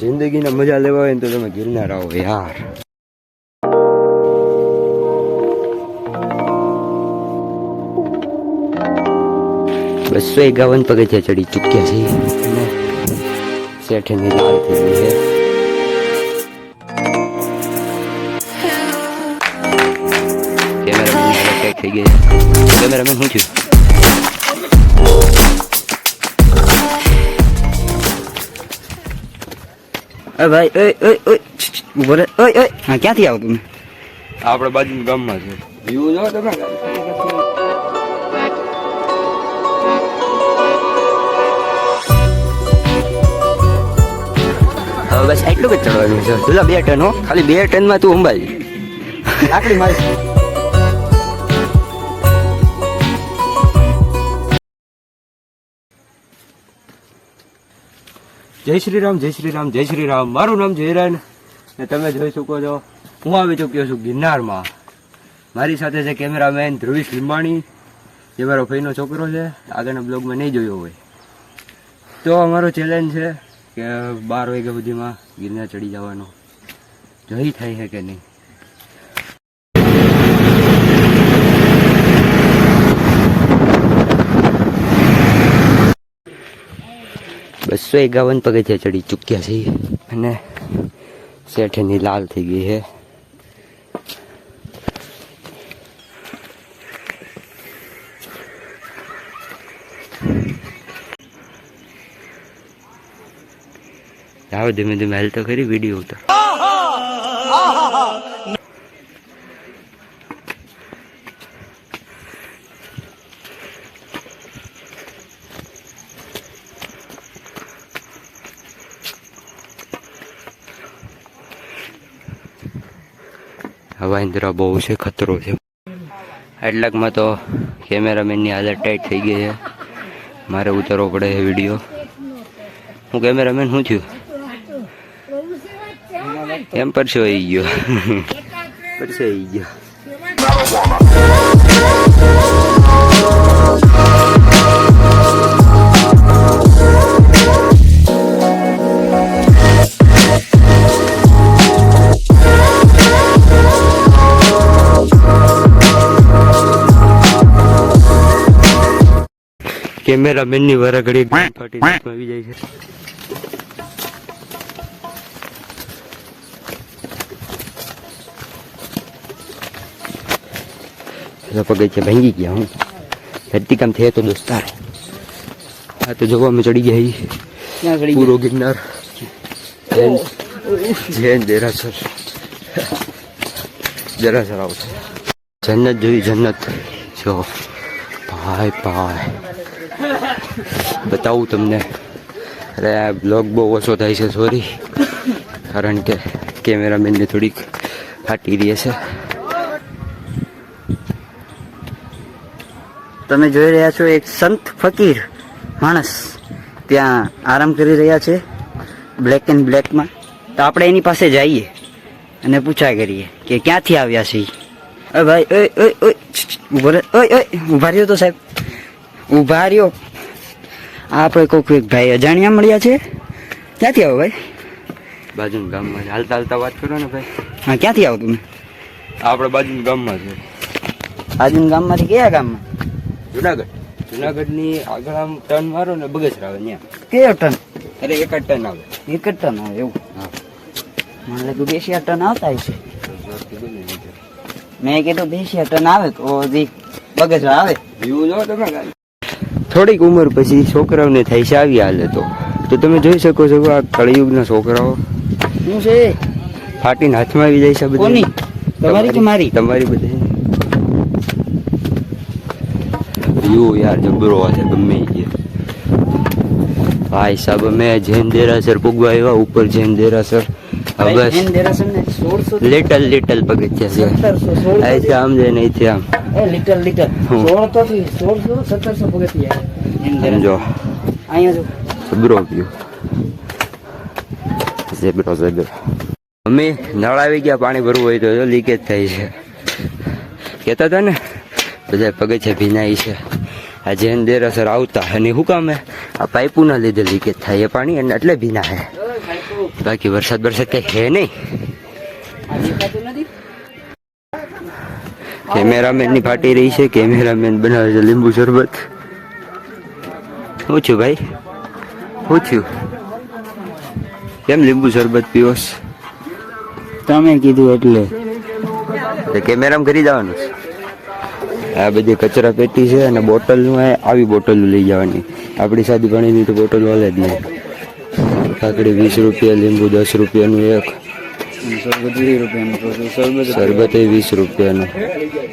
જિંદગીને મજા લેવા હોય ને તો તમે ગિરનાર આવો યાર. બસો એકાવન પગથિયા ચડી ચૂક્યા છે શેઠની લાલ થઈ છે. કેમેરામેન થઈ શું થયું અરે ભાઈ ઓય ઓય ઓય ઊભો રે. ઓય ઓય. હા ક્યાંથી આવો તમે? આપણે બાજુ ગામમાં છે. વ્યૂ જો તમે હવે બસ એટલું જ ચડવાનું છે. પેલા બે ટન હો. ખાલી બે ટનમાં તું અંબાજી. લાકડી મારી જય શ્રી રામ, જય શ્રી રામ, જય શ્રી રામ. મારું નામ જયરાન ને તમે જોઈ શકો છો. હું આવી ચૂક્યો છું ગિરનારમાં. મારી સાથે છે કેમેરામેન ધ્રુવીશ લીંબાણી, જે મારો ભાઈનો છોકરો છે. આગળના બ્લોગમાં નહીં જોયો હોય. તો અમારો ચેલેન્જ છે કે બાર વાગ્યા સુધીમાં ગિરનાર ચડી જવાનો. જોઈ થાય છે કે નહીં? બસો એકાવન પગથિયા ચડી ચૂક્યા છીએ અને શેઠની લાલ થઈ ગઈ છે. આવો ધીમે ધીમે હેલ તો ખરી વીડિયો ઉતર. હવા બહુ છે, ખતરો છે. એટલાકમાં તો કેમેરામેનની હાલત ટાઈટ થઈ ગઈ છે. મારે ઉતારવો પડે છે વીડિયો. હું કેમેરામેન શું થયું એમ પરસો આવી ગયો. પરસો આવી ગયો. કેમેરામેનની વરઘડી ફાટી આવી જાય છે. પેલા પગથિયા ભાંગી ગયા હું. ધરતીકામ થયા તો દોસ્તાર. આ તો જોવા અમે ચડી ગયા પૂરો ગિરનાર. જૈન જૈન દેરાસર. દેરાસર આવશે જન્નત જોઈ જન્નત. જો ભાઈ ભાઈ. બતાવું તમને. અરે, આ બ્લોગ બહુ ઓછો થાય છે સોરી કારણ કે કેમેરામેનને થોડીક ફાટી રહી છે તમે જોઈ રહ્યા છો એક સંત ફકીર માણસ. ત્યાં આરામ કરી રહ્યા છે બ્લેક એન્ડ બ્લેકમાં તો આપણે એની પાસે જઈએ અને પૂછા કરીએ કે ક્યાંથી આવ્યા છે? ભાઈ ઊભો રહ્યો તો સાહેબ. ઊભા રહ્યો. આપણે કોઈક એક ભાઈ અજાણ્યા મળ્યા છે? ક્યાંથી આવો ભાઈ? બાજુના ગામમાં હાલતા હાલતા વાત કરો ને ભાઈ. હા ક્યાંથી આવો તમે? આપણે બાજુના ગામમાં છે. બાજુ ગામમાંથી કયા ગામમાં? જુનાગઢ. જુનાગઢની આગળ આમ ટર્ન મારો ને બગસરા આવે ત્યાં કયો ટન અરે એક જ ટર્ન આવે. એક જ ટન આવે એવું? હા. મને લાગ્યું બેસી ટન આવતા હશે. મેં કીધું બેસી ટર્ન આવે તો બગસરા આવે. એવું જો તમે. થોડીક ઉંમર પછી છોકરાઓને થાય છે આવી હાલે તો. તો તમે જોઈ શકો છો આ કળિયુગના છોકરાઓ. શું છે? ફાટીને હાથમાં આવી જાય છે બધી. તમારી કે મારી? તમારી બધી. વ્યૂ યાર જબરો છે ગમે ભાઈ સાહેબ અમે જૈન દેરાસર પૂગવા આવ્યા ઉપર જૈન દેરાસર. બસ એન દેરાસર ને 1600 લિટલ લિટલ પગથિયા છે. 1700 અહીંથી આમ જાય ને અહીંથી આમ એ લિટલ લિટલ. 1600 થી 1600 1700 પગથિયા. સમજો. અહીંયા જો. ઝબરો વ્યૂ ઝેબ્રો ઝેબ્રો. મમ્મી નળ આવી ગયા પાણી ભરવું હોય તો લીકેજ થાય છે. કહેતા હતા ને બધા પગથિયા ભીનાય છે. આ જૈન દેરાસર આવતા અને શું કામે આ પાઇપોના લીધે લીકેજ થાય એ પાણી એટલે ભીના છે બાકી વરસાદ વરસાદ કઈ છે નહીં. કેમેરામેનની ફાટી રહી છે કેમેરામેન બનાવે છે લીંબુ શરબત. પૂછ્યું ભાઈ. પૂછ્યું કેમ લીંબુ શરબત પીઓસ તમે કીધું એટલે. કેમેરામ કરી જવાનું છે. આ બધી કચરા પેટી છે અને બોટલનું આવી બોટલ લઈ જવાની. આપણી સાદી પાણીની તો બોટલ વાલે જ નહીં. કાકડી વીસ રૂપિયા લીંબુ દસ રૂપિયાનું એક. શરબત એ વીસ રૂપિયાનું.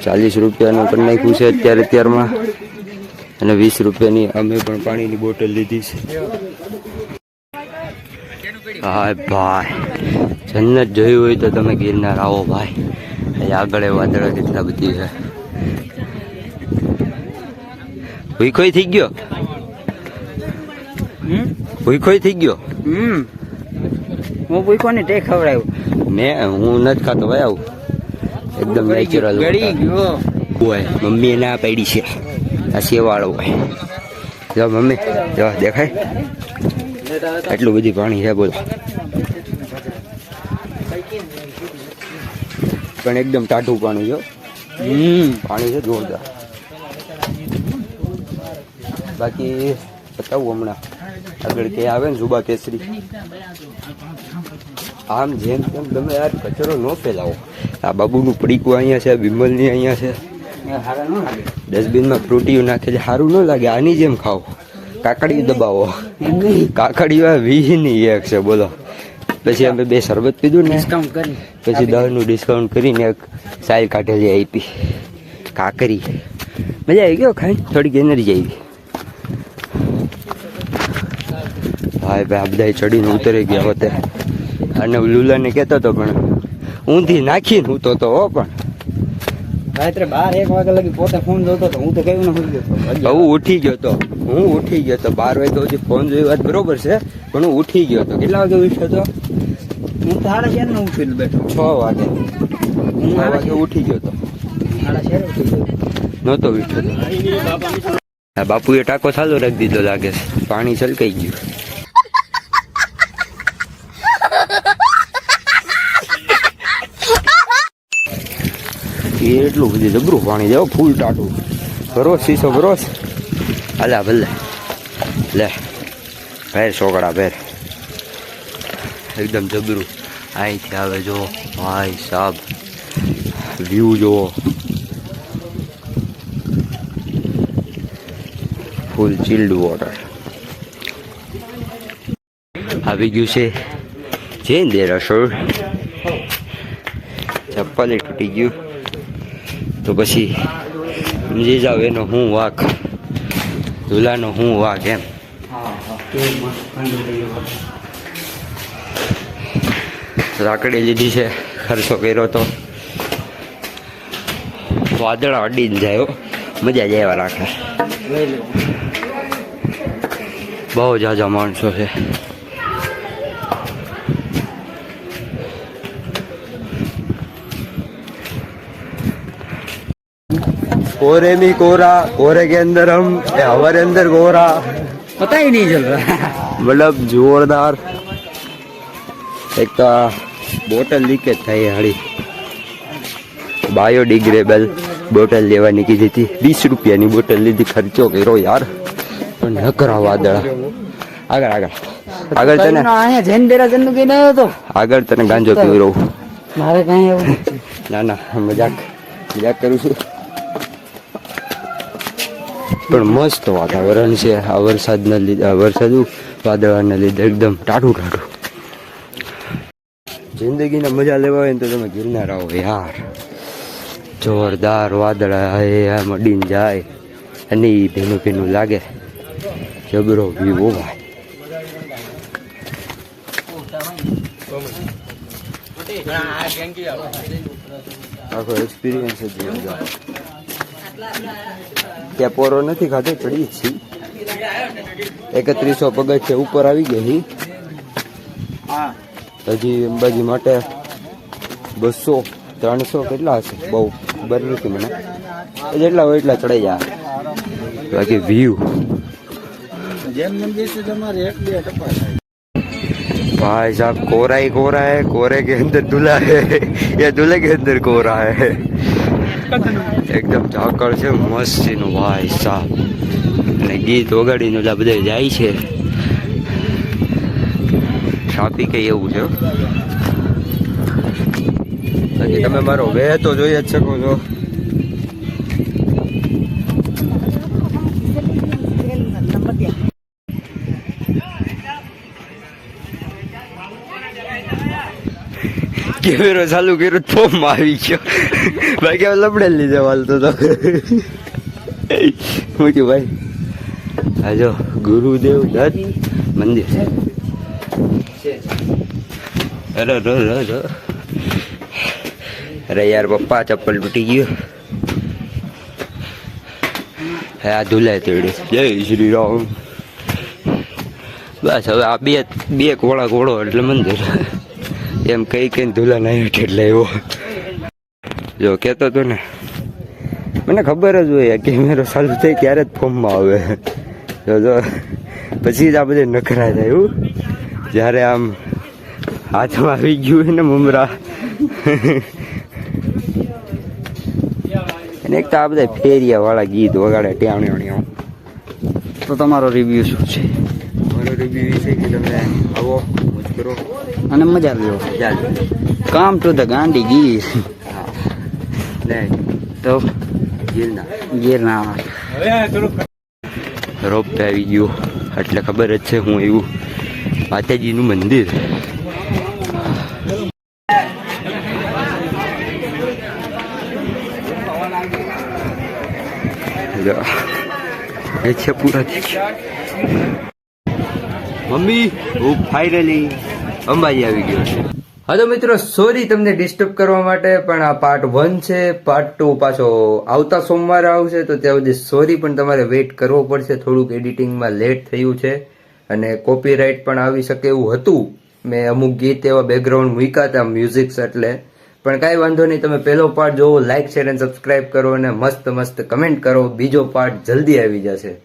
ચાલીસ રૂપિયાનું પણ નાખ્યું છે અત્યારે અત્યારમાં અને વીસ રૂપિયાની અમે પણ પાણીની બોટલ લીધી છે. હા ભાઈ. જન્નત જોયું હોય તો તમે ગિરનાર આવો ભાઈ. આગળ એ વાદળો કેટલા બધી છે. ભૂખોઈ થઈ ગયો? હમ? ભૂખોય થઈ ગયો? હમ. હું પૂછો ને તે ખવડાવ્યું. મેં હું નથી ખાતો ભાઈ આવું. એકદમ નેચરલ ગળી ગયો. હોય મમ્મીએ ના પાડી છે. આ સેવાળો હોય. જો મમ્મી જો દેખાય. આટલું બધું પાણી છે બોલો. પણ એકદમ ટાઢું પાણી જો હમ. પાણી છે જોરદાર. બાકી બતાવું હમણાં. આગળ કે આવે ને જુબા કેસરી. આમ જેમ તેમ તમે યાર કચરો ન ફેલાવો. આ બાબુનું પડીકું અહીંયા છે વિમલની અહીંયા છે. ડસ્ટબિનમાં ન નાખે ફ્રૂટીયું નાખેલી સારું ન લાગે આની જેમ ખાઓ. કાકડી દબાવો. કાકડીઓ વીસની એક છે બોલો. પછી અમે બે શરબત પીધું ને. ડિસ્કાઉન્ટ કરી. પછી દહનું ડિસ્કાઉન્ટ કરીને એક સાઈલ કાઢેલી આપી. કાકરી. મજા આવી ગયો ખાઈ? થોડીક એનર્જી આવી. ભાઈ ભાઈ આ બધા ચડીને ઉતરી ગયા હોતે. અને લુલાને કહેતો હતો પણ ઊંધી નાખીને હું તો હો પણ. રાત્રે બાર એક વાગે લગી પોતે ફોન જોતો તો હું તો કયું ન હોઈ ગયો હું ઉઠી ગયો તો હું ઉઠી ગયો તો બાર વાગે સુધી ફોન જોઈ વાત બરોબર છે પણ હું ઉઠી ગયો હતો કેટલા વાગે ઉઠ્યો તો? હું તો સાડા ચાર નો ઉઠી બેઠો. છ વાગે. હું વાગે ઉઠી ગયો તો. સાડા ચાર ઉઠી ગયો. નહોતો ઉઠ્યો. તો બાપુએ ટાંકો ચાલુ રાખી દીધો લાગે છે. પાણી છલકાઈ ગયું. એટલું બધું જબરું પાણી જાવ ફૂલ ટાટું. ભરોસ શીશો ભરોસ અલા ભલે. લે, ભેર છોકરા, ભેર. એકદમ જબરું. અહીંથી આવે જો, ભાઈ સાબ. વ્યૂ જુઓ ફૂલ ચિલ્ડ વોટર આવી ગયું છે. જૈન દેરાસર. ચપ્પલ તૂટી ગયું. તો પછી સમજી જાવ એનો હું વાક દુલાનો હું વાક એમ. રાખડી લીધી છે, ખર્ચો કર્યો તો. વાદળા અડીને જાય મજા જાય રાખે. બહુ જાજા માણસો છે. कोरे में कोरा कोरे के अंदर हम ये हमारे अंदर कोरा पता ही नहीं चल रहा मतलब जोरदार એક તો આ બોટલ લીકેજ થઈ હાડી બાયોડિગ્રેબલ બોટલ લેવાની કીધી હતી વીસ રૂપિયાની બોટલ લીધી ખર્ચો કર્યો યાર પણ ન કરા વાદળા આગળ આગળ આગળ તને અહીંયા જૈન દેરાસર નું કઈ નયો હતો આગળ તને ગાંજો પીવડાવું મારે કઈ એવું નથી. ના ના મજાક મજાક કરું છું પણ મસ્ત વાતાવરણ છે. આ વરસાદના લીધે વરસાદ વાદળાના લીધે એકદમ ટાઢું ટાઢું. જિંદગીના મજા લેવા હોય ને તો તમે ગિરનાર આવો યાર. જોરદાર વાદળા એ મડીને જાય. અને એ ભીનું ભીનું લાગે. જબરો વ્યૂ ભાઈ આખો એક્સપિરિયન્સ જ ત્યાં પોરો નથી ખાધો ચડી જ છીએ એકત્રીસો પગથિયા ઉપર આવી ગયા છી હા હજી અંબાજી માટે બસો ત્રણસો કેટલા હશે બહુ ખબર નથી મને જેટલા હોય એટલા ચડાઈ જાય બાકી વ્યૂ જૈન મંદિર થી તમારે એક બે ટપા भाई साहब कोरा ही कोरा है कोरे के अंदर दूल्हा है या दूल्हे के अंदर कोरा है એકદમ ઝાકળ છે, મસ્તીનું ભાઈ સાહેબ અને ગીત વગાડીને બધા બધા જાય છે. ટ્રાફિક એવું છે. બાકી તમે મારો વે તો જોઈ જ શકો છો. કેમેરો ચાલુ કર્યો ફોર્મ આવી ગયો. ભાઈ હવે લપડે લીધે વાલતો તો હું કે ભાઈ, આ ગુરુદેવ દત્ત મંદિર અરે અરે રો રો અરે. યાર, પપ્પા ચપ્પલ તૂટી ગયું. હે, આ ધુલાય તેડે જય શ્રી રામ. બસ, હવે આ બે બે કોળા કોળો એટલે મંદિર. એમ કઈ કઈ ધુલા નહીં એટલે એવો. જો કહેતો હતો ને, મને ખબર જ હોય કેમેરો ચાલુ થાય ત્યારે જ ફોર્મમાં આવે. જો જો, પછી જ આ બધે નખરા થાય એવું જ્યારે આમ હાથમાં આવી ગયું હોય ને મમરા. અને એક તો આ બધા ફેરિયા વાળા ગીત વગાડે ટ્યાણી તો તમારો રિવ્યુ શું છે? મારો રિવ્યુ છે કે તમે આવો મોજ કરો અને મજા લ્યો ચાલ કામ ટુ ધ ગાંડી ગીર તો ગીરના ગીરના રોપ આવી ગયો. એટલે ખબર જ છે હું એવું માતાજીનું મંદિર. એ છે પૂરા મમ્મી. હું ફાઇનલી અંબાજી આવી ગયો છે. હા તો મિત્રો સોરી તમને ડિસ્ટર્બ કરવા માટે, પણ આ પાર્ટ વન છે. પાર્ટ ટુ પાછો આવતા સોમવારે આવશે, તો ત્યાં સુધી સોરી પણ તમારે વેઇટ કરવો પડશે. થોડુંક એડિટિંગમાં લેટ થયું છે અને કોપીરાઇટ પણ આવી શકે એવું હતું. મેં અમુક ગીત એવા બેકગ્રાઉન્ડ મૂક્યા હતા મ્યુઝિક્સ એટલે. પણ કાંઈ વાંધો નહીં, તમે પહેલો પાર્ટ જોવો લાઇક શેર અને સબસ્ક્રાઇબ કરો અને મસ્ત મસ્ત કમેન્ટ કરો. બીજો પાર્ટ જલ્દી આવી જશે.